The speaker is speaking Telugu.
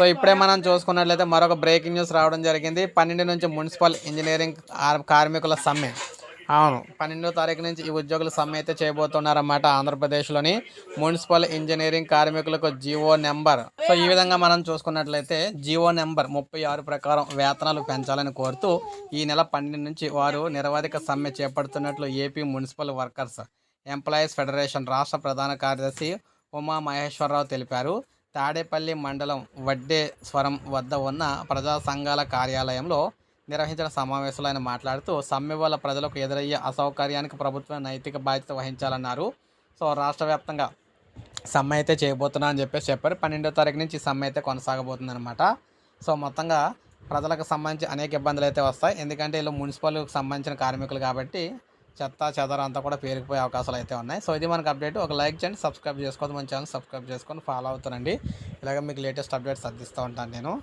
సో ఇప్పుడే మనం చూసుకున్నట్లయితే మరొక బ్రేకింగ్ న్యూస్ రావడం జరిగింది. పన్నెండు నుంచి మున్సిపల్ ఇంజనీరింగ్ కార్మికుల సమ్మె. అవును పన్నెండో తారీఖు నుంచి ఈ ఉద్యోగుల సమ్మె అయితే చేయబోతున్నారన్నమాట ఆంధ్రప్రదేశ్లోని మున్సిపల్ ఇంజనీరింగ్ కార్మికులకు జీవో నెంబర్. సో ఈ విధంగా మనం చూసుకున్నట్లయితే జీవో నెంబర్ ముప్పై ఆరు ప్రకారం వేతనాలు పెంచాలని కోరుతూ ఈ నెల పన్నెండు నుంచి వారు నిరవధిక సమ్మె చేపడుతున్నట్లు AP municipal workers employees federation రాష్ట్ర ప్రధాన కార్యదర్శి ఉమా మహేశ్వరరావు తెలిపారు. తాడేపల్లి మండలం వడ్డే స్వరం వద్ద ఉన్న ప్రజా సంఘాల కార్యాలయంలో నిర్వహించిన సమావేశంలో ఆయన మాట్లాడుతూ సమ్మె వల్ల ప్రజలకు ఎదురయ్యే అసౌకర్యానికి ప్రభుత్వం నైతిక బాధ్యత వహించాలన్నారు. సో రాష్ట్ర వ్యాప్తంగా సమ్మె అయితే చేయబోతున్నా అని చెప్పేసి చెప్పారు. పన్నెండో తారీఖు నుంచి సమ్మె అయితే కొనసాగబోతుందన్నమాట. సో మొత్తంగా ప్రజలకు సంబంధించి అనేక ఇబ్బందులు అయితే వస్తాయి. ఎందుకంటే వీళ్ళు మున్సిపల్కి సంబంధించిన కార్మికులు కాబట్టి చెత్త చెదర అంతా కూడా పేరుకుపోయే అవకాశాలు అయితే ఉన్నాయి. సో ఇది మనకు అప్డేట్ ఒక లైక్ చేయండి సబ్స్క్రైబ్ చేసుకోవద్దు మన ఛానల్ సబ్స్క్రైబ్ చేసుకొని ఫాలో అవుతానండి. ఇలాగ మీకు లేటెస్ట్ అప్డేట్స్ అందిస్తూ ఉంటాను నేను.